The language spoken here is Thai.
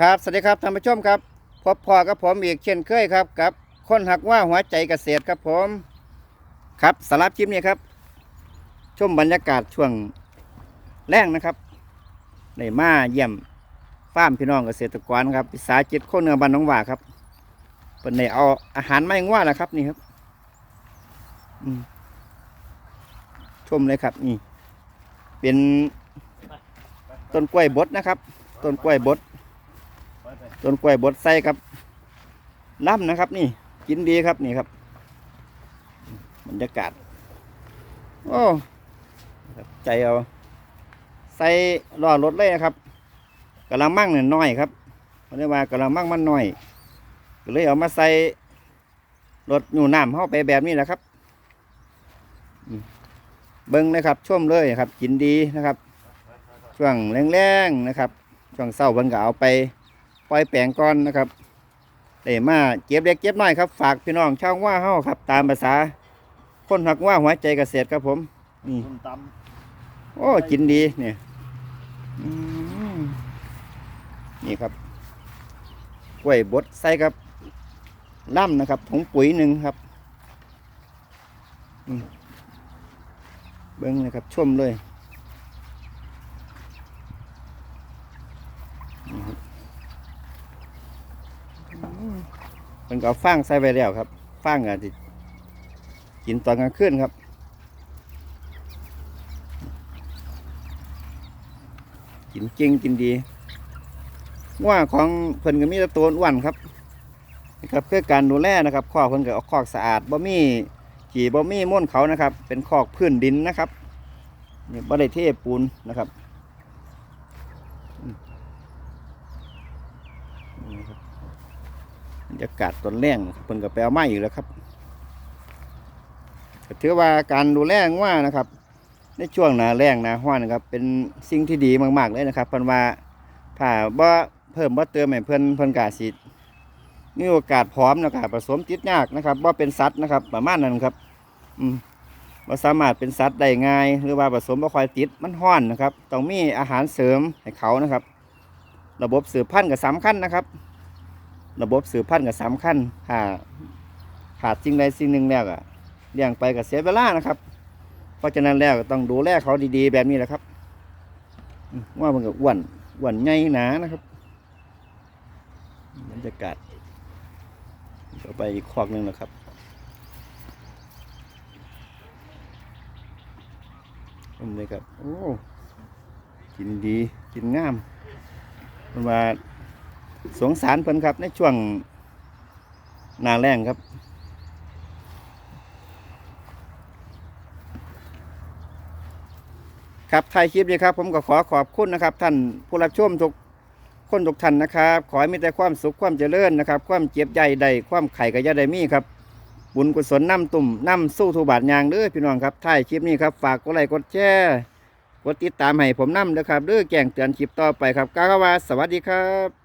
ครับสวัสดีครับท่านผู้ชมครับพบพอกับผมอีกเช่นเคยครับกับคนหักว่าหัวใจเกษตรครับผมครับสำหรับคลิปนี้ครับ ชมบรรยากาศช่วงแรงนะครับได้มาเยี่ยมฟาร์มพี่น้องเกษตรกรครับวิสาหกิจโคเนื้อบันน้องว่าครับเป็นได้เอาอาหารไม่ง่วแหละครับนี่ครับชมเลยครับนี่ เป็นต้นกล้วยบดนะครับ ต้นกล้วยบด ต้นกล้วยบดใส่ครับล่ำนะครับ นี่ กินดีครับนี่ครับบรรยากาศโอ้ใจเอาใส่ล้อรถเลยนะครับกำลังมั่งเนี่ยน้อยครับเขาเรียกว่ากำลังมั่งมันน้อยก็เลยเอามาใส่รถอยู่น้ำเข้าไปแบบนี้แหละครับเบิ้งเลยครับช่วมเลยครับ กินดีนะครับ ช่วงแรงๆนะครับ ช่วงเศร้าเพิ่นก็เอาไป ปล่อยแปลงก่อนนะครับเด้มาเก็บเล็กเก็บน้อยครับ ฝากพี่น้องชาวว่าเฮาครับ ตามภาษา คนหักว่าหัวใจเกษตรครับผมนี่คุณตโอ้กินดีเนี่ยอืมนี่ครับกล้วยบดใส่ครับล่ำนะครับถุงปุ๋ยหนึ่งครับอืมเบิ้งเลยครับชมเลยนี่ครับอืม มันก็ฟางใส่ไปแล้วครับฟางอะที่กินตอนกลางคืนครับ กินเก่งกินดีว่าของเพิ่นก็มีแต่ตัวอ้วนครับนี่ครับเพื่อการดูแลนะครับคอกเพิ่นก็เอาคอกสะอาดบ่มีขี่บ่มีม่วนเขานะครับ เป็นคอกพื้นดินนะครับนี่บ่ได้เทปูนนะครับอืมนี่ครับบรร ยากาศตอนแรงเพิ่นก็ไปเอาไม้อีกแล้วครับถือว่าการดูแลว่านะครับ ในช่วงหนาแรงหนาห้อนนะครับ เป็นสิ่งที่ดีมาก ๆ เลยนะครับเพิ่นว่าถ้าบ่เพิ่มบ่เติมให้เพิ่นเพิ่นกาสิมีโอกาสพร้อมนะครับผสมติดยากนะครับบ่าเป็นสัตว์นะครับ ประมาณนั้นครับ อืมบ่สามารถเป็นสัตว์ได้ง่าย หรือว่าผสมบ่ค่อยติดมันห้อนนะครับ ต้องมีอาหารเสริมให้เขานะครับ ระบบสืบพันธุ์ก็สำคัญนะครับ ระบบสืบพันธุ์ก็สำคัญถ้าขาดสิ่งใดสิ่งหนึ่งแล้วก็เลี้ยงไปก็เสียเวลานะครับ เพราะฉะนั้นแล้วต้องดูแลเขาดีๆ แบบนี้แหละครับว่ามันก็อ้วนอ้วนใหญ่หนานะครับบรรยากาศต่อไปอีกคอกหนึ่งแล้วครับ ชมเลยครับ โอ้ กินดี กินงามมันว่า สงสารเพิ่นครับ ในช่วงหนาแรงครับ ครับถ่ายคลิปนี้ครับ ผมก็ขอขอบคุณนะครับ ท่านผู้รับชมทุกคนทุกท่านนะครับ ขอให้มีแต่ความสุขความเจริญนะครับ ความเจ็บใหญ่ใดความไข่กับยาใดมีครับ บุญกุศลน้ำตุ่มน้ำสู้ทูบาทยางเด้อพี่น้องครับถ่ายคลิปนี้ครับฝากกดไลค์กดแชร์กดติดตามให้ผมน้ำเด้อครับเด้อแจ้งเตือนคลิปต่อไปครับกาวาสวัสดีครับ